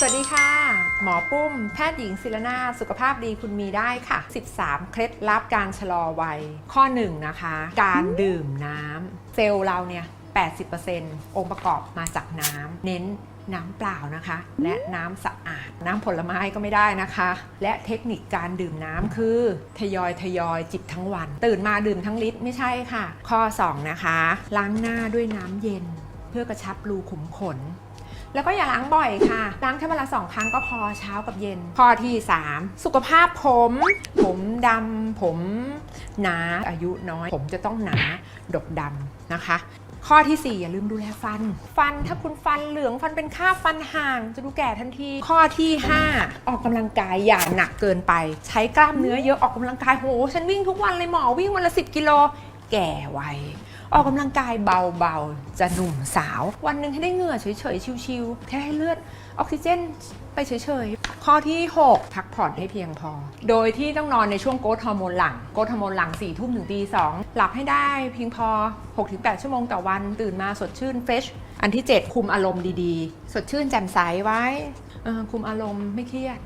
สวัสดีค่ะ หมอปุ้ม แพทย์หญิงศิรนาสุขภาพดีคุณมีได้ค่ะ 13 เคล็ดลับการชะลอวัย ข้อ 1 นะคะ การดื่มน้ำเซลล์เราเนี่ย 80%องค์ประกอบมาจากน้ำเน้นน้ำเปล่านะคะ และน้ำสะอาด น้ำผลไม้ก็ไม่ได้นะคะ และเทคนิคการดื่มน้ำคือทยอยทยอยจิบทั้งวัน ตื่นมาดื่มทั้งลิตรไม่ใช่ค่ะ ข้อ 2 นะคะ ล้างหน้าด้วยน้ำเย็น เพื่อกระชับรูขุมขน แล้วก็อย่าล้างบ่อยค่ะ ล้างแค่วันละสองครั้งก็พอเช้ากับเย็น ข้อที่ 3 สุขภาพผม ผมดำผมหนาอายุน้อย ผมจะต้องหนาดกดำนะคะ ข้อทีสี่4 อย่าลืมดูแลฟัน ฟันถ้าคุณฟันเหลืองฟันเป็นคราฟันห่าง จะดูแก่ทันที ข้อที่ 5 ออกกำลังกายอย่าหนักเกินไป ใช้กล้ามเนื้อเยอะออกกำลังกายโหฉันวิ่งทุกวันเลยหมอวิ่งวันละ 10 กิโลแก่ไว ออกกำลังกายเบาๆ จะหนุ่มสาว วันหนึ่งให้ได้เหงื่อเฉยๆ ชิวๆแค่ให้เลือดออกซิเจนไปเฉยๆ ข้อที่ 6 พักผ่อนให้เพียงพอ โดยที่ต้องนอนในช่วงโกรทฮอร์โมนหลัง โกรทฮอร์โมนหลัง4ี่ทุ่มถึงตีสองหลับให้ได้เพียงพอ 6-8 ชั่วโมงต่อวัน ตื่นมาสดชื่นเฟชอันที่ 7 คุมอารมณ์ดีๆ สดชื่นแจ่มใสไว้คุมอารมณ์ไม่เครียด